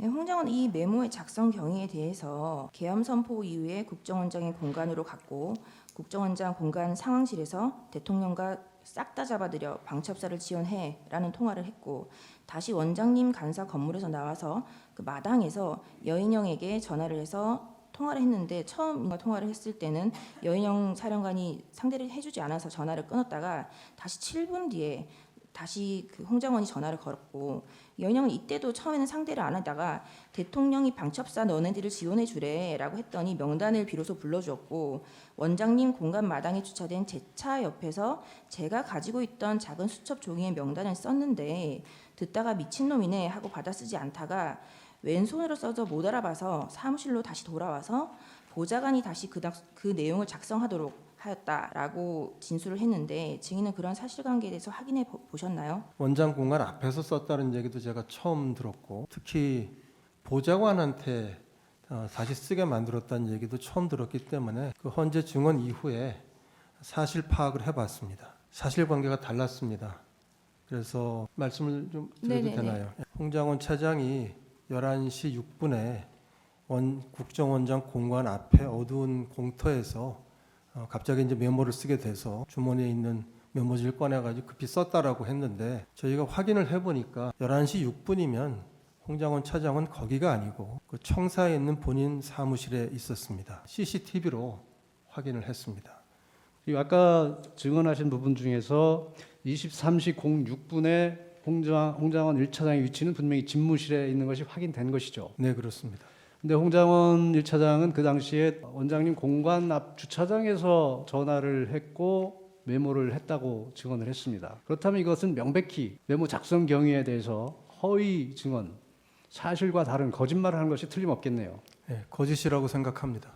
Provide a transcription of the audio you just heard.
네, 홍장은 이 메모의 작성 경위에 대해서 계엄 선포 이후에 국정원장의 공간으로 갔고 국정원장 공간 상황실에서 대통령과 싹 다 잡아들여 방첩사를 지원해라는 통화를 했고 다시 원장님 간사 건물에서 나와서 그 마당에서 여인영에게 전화를 해서 통화를 했는데 처음 통화를 했을 때는 여인영 사령관이 상대를 해주지 않아서 전화를 끊었다가 다시 7분 뒤에 다시 그 홍장원이 전화를 걸었고 여인영은 이때도 처음에는 상대를 안 하다가 대통령이 방첩사 너네들을 지원해 주래라고 했더니 명단을 비로소 불러주었고 원장님 공간 마당에 주차된 제 차 옆에서 제가 가지고 있던 작은 수첩 종이에 명단을 썼는데 듣다가 미친놈이네 하고 받아 쓰지 않다가 왼손으로 써서 못 알아봐서 사무실로 다시 돌아와서 보좌관이 다시 그, 당- 그 내용을 작성하도록 하였다라고 진술을 했는데 증인은 그런 사실관계에 대해서 확인해 보- 보셨나요? 원장 공간 앞에서 썼다는 얘기도 제가 처음 들었고 특히 보좌관한테 어, 다시 쓰게 만들었다는 얘기도 처음 들었기 때문에 그 헌재 증언 이후에 사실 파악을 해봤습니다. 사실관계가 달랐습니다. 그래서 말씀을 좀 드려도 네네네. 되나요? 홍장원 차장이 11시 6분에 원 국정원장 공관 앞에 어두운 공터에서 어, 갑자기 이제 메모를 쓰게 돼서 주머니에 있는 메모지를 꺼내가지고 급히 썼다라고 했는데 저희가 확인을 해보니까 11시 6분이면 홍장원 차장은 거기가 아니고 그 청사에 있는 본인 사무실에 있었습니다. CCTV로 확인을 했습니다. 그리고 아까 증언하신 부분 중에서 23시 06분에 홍장, 홍장원 1차장의 위치는 분명히 집무실에 있는 것이 확인된 것이죠. 네 그렇습니다. 근데 홍장원 1차장은 그 당시에 원장님 공관 앞 주차장에서 전화를 했고 메모를 했다고 증언을 했습니다. 그렇다면 이것은 명백히 메모 작성 경위에 대해서 허위 증언, 사실과 다른 거짓말을 한 것이 틀림없겠네요. 네, 거짓이라고 생각합니다.